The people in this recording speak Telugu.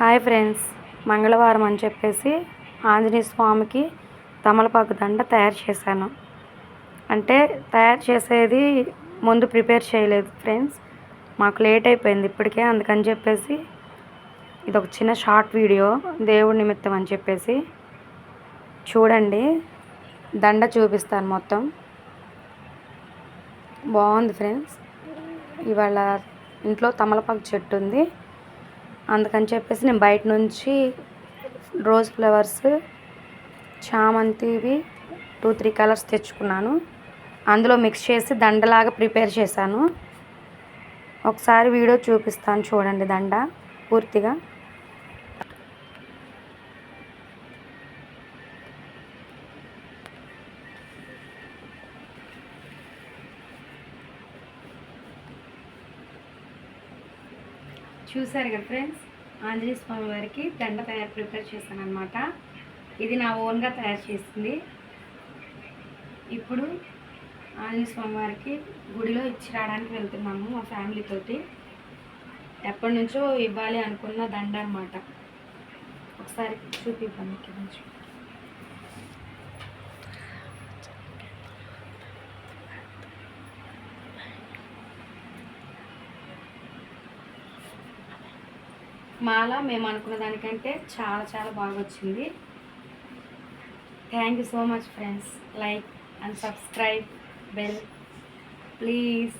Hi friends. మంగళవారం అని చెప్పేసి ఆంజనేయ స్వామికి తమలపాకు దండ తయారు చేశాను. అంటే తయారు చేసేది ముందు ప్రిపేర్ చేయలేదు ఫ్రెండ్స్. మాకు లేట్ అయిపోయింది ఇప్పటికే. అందుకని చెప్పేసి ఇది ఒక చిన్న షార్ట్ వీడియో దేవుడి నిమిత్తం అని చెప్పేసి. చూడండి. దండ చూపిస్తాను మొత్తం. బాగుంది ఫ్రెండ్స్. ఇవాళ ఇంట్లో తమలపాకు చెట్టు ఉంది. అందుకని చెప్పేసి నేను బయట నుంచి రోజ్ ఫ్లవర్స్ చామంతివి టూ త్రీ కలర్స్ తెచ్చుకున్నాను. అందులో మిక్స్ చేసి దండలాగా ప్రిపేర్ చేశాను. ఒకసారి వీడియో చూపిస్తాను చూడండి దండ పూర్తిగా. చూసారు కదా ఫ్రెండ్స్? ఆంజనేయ స్వామి వారికి దండ తయారు ప్రిపేర్ చేశాను అనమాట ఇది నా ఓన్గా తయారు చేసింది. ఇప్పుడు ఆంజనేయ స్వామి వారికి గుడిలో ఇచ్చి రావడానికి వెళ్తున్నాము మా ఫ్యామిలీతోటి ఎప్పటి నుంచో ఇవ్వాలి అనుకున్న దండ అనమాట ఒకసారి చూపిద్దాం ఇక్కడ నుంచి. మాల మేము అనుకున్న దానికంటే చాలా చాలా బాగా వచ్చింది thank you so much friends like and subscribe bell please